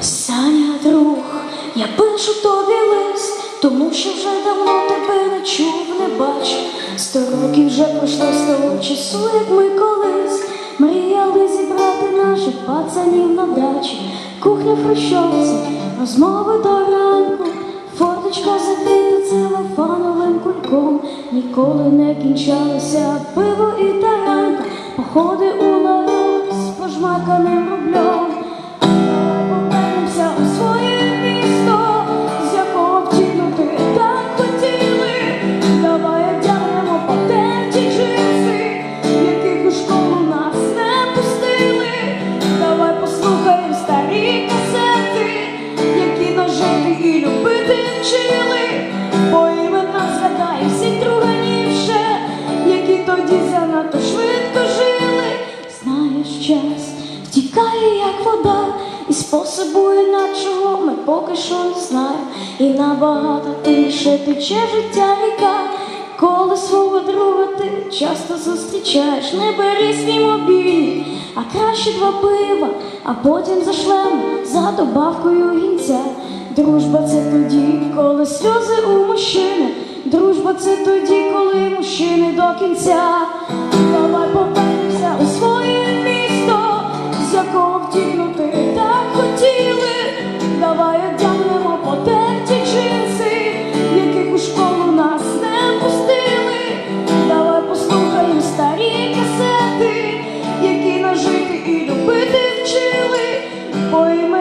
Саня, друг, я пишу тобі лист, тому що вже давно тебе не чув, не бачив. Сто років вже пройшло з того часу, як ми колись мріяли зібрати наших пацанів на дачі, кухня в хрущовці, розмови до ранку, форточка закрита целофановим ніколи не кінчалися пиво і таранка, походи у ларьок з пожмаканим рублем. Повернемося у своє місто, з якого втікнути так хотіли. Давай одягнемо джинси, яких у школу нас не пустили. Давай послухаємо старі касети, які нас жити і любити вчили. Час втікає, як вода, і способу інакшого ми поки що не знаємо. І набагато тише тече життя ріка. Коли свого друга ти часто зустрічаєш, не бери свій мобільний, а краще два пива, а потім зашлемо за добавкою гінця. Дружба це тоді, коли сльози у мужчини. Дружба це тоді, коли мужчини до кінця.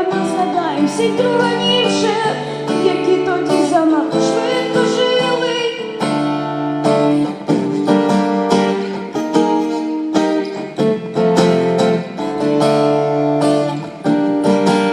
одну згадаю, всіх друга ніше.